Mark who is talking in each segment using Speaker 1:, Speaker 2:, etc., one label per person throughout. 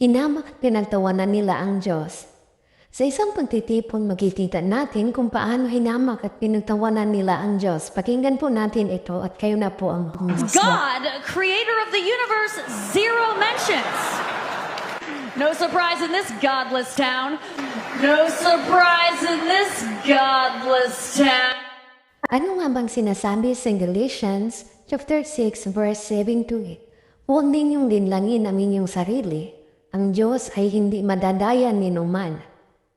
Speaker 1: Hinamak at pinagtawanan nila ang Diyos. Sa isang pagtitipon, makikita natin kung paano hinamak at pinagtawanan nila ang Diyos. Pakinggan po natin ito at kayo na po ang host.
Speaker 2: God, creator of the universe, zero mentions. No surprise in this godless town. No surprise in this godless town.
Speaker 1: Ano nga bang sinasabi sa Galatians chapter 6 verse 7 to 8? Huwag ninyong linlangin ang inyong sarili. Ang Diyos ay hindi madadayan ni numan.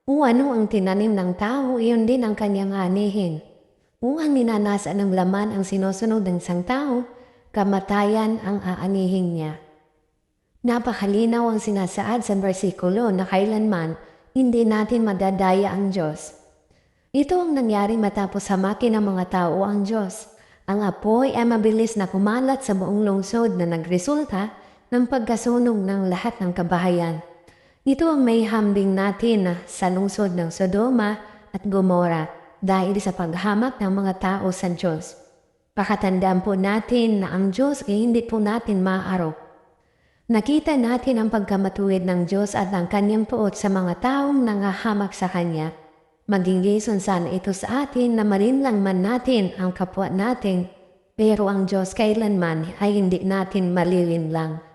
Speaker 1: Kung ano ang tinanim ng tao, iyon din ang kanyang anihin. Kung ang ninanasa ng laman ang sinusunod ng isang tao, kamatayan ang aanihin niya. Napakalinaw ang sinasaad sa bersikulo na kailanman hindi natin madadaya ang Diyos. Ito ang nangyari matapos hamakin ng mga tao ang Diyos. Ang apoy ay mabilis na kumalat sa buong lungsod na nagresulta ng pagkasunog ng lahat ng kabahayan. Ito ang may hambing natin na sa lungsod ng Sodoma at Gomora dahil sa paghamak ng mga tao sa Diyos. Pakatandaan po natin na ang Diyos ay hindi po natin maaarok. Nakita natin ang pagkamatuwid ng Diyos at ang kanyang puot sa mga taong nangahamak sa Kanya. Maging reason sana ito sa atin na marinlang man natin ang kapwa natin, pero ang Diyos kailanman ay hindi natin malilinlang.